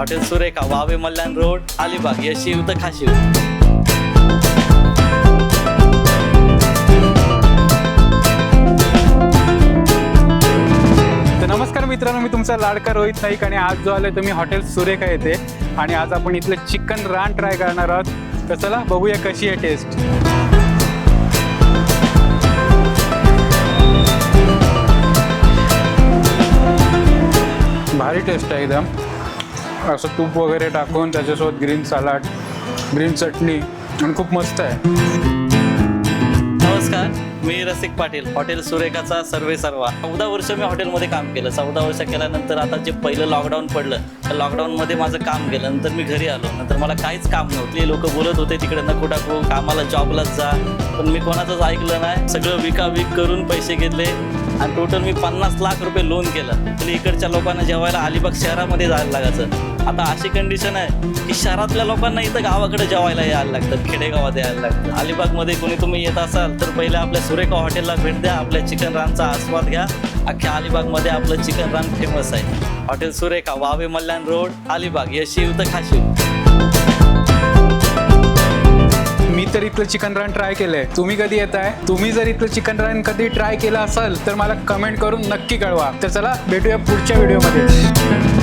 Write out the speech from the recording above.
Hotel Surekha वावे मल्याण road Alibag यशी युद्ध खाशिव. तर नमस्कार मित्रांनो मी तुमचा लाडका रोहित नाईक आणि आज जो आलोय तुम्ही हॉटेल सुरेखा येते आणि आज आपण इथलं चिकन रान ट्राय करणार आहोत. तर चला बघूया कशी आहे टेस्ट. भारी टेस्ट आहे एकदम. असं तूप वगैरे टाकून त्याच्यासोबत ग्रीन सलाड ग्रीन चटणी आणि खूप मस्त आहे. नमस्कार मी रसिक पाटील हॉटेल सुरेखाचा सर्वे सर्वा. चौदा वर्ष मी हॉटेलमध्ये काम केलं. चौदा वर्ष केल्यानंतर आता जे पहिलं लॉकडाऊन पडलं त्या लॉकडाऊनमध्ये माझं काम केलं नंतर मी घरी आलो. नंतर मला काहीच काम नव्हते. लोक बोलत होते तिकडे नको टाकू कामाला जॉबलाच जा. पण मी कोणाचंच ऐकलं नाही. सगळं विकाविक करून पैसे घेतले. आणि टोटल मी पन्नास लाख रुपये लोन केलं. तरी इकडच्या लोकांना जेवायला अलिबाग शहरामध्ये जायला लागायचं. आता अशी कंडिशन आहे की शहरातल्या लोकांना इथं गावाकडे जेवायला यायला लागतं खेडेगावात यायला लागतं. अलिबागमध्ये कोणी तुम्ही येत असाल तर पहिले आपल्या सुरेखा हॉटेलला भेट द्या आपल्या चिकन रानचा आस्वाद घ्या. अख्ख्या अलिबागमध्ये आपलं चिकन रान फेमस आहे. हॉटेल सुरेखा वावे मल्याण रोड अलिबाग यशी युद्ध खाशी मी तर इथलं चिकन रान ट्राय केलंय. तुम्ही कधी येत आहे तुम्ही जर इथलं चिकन रान कधी ट्राय केलं असाल तर मला कमेंट करून नक्की कळवा. तर चला भेटूया पुढच्या व्हिडिओमध्ये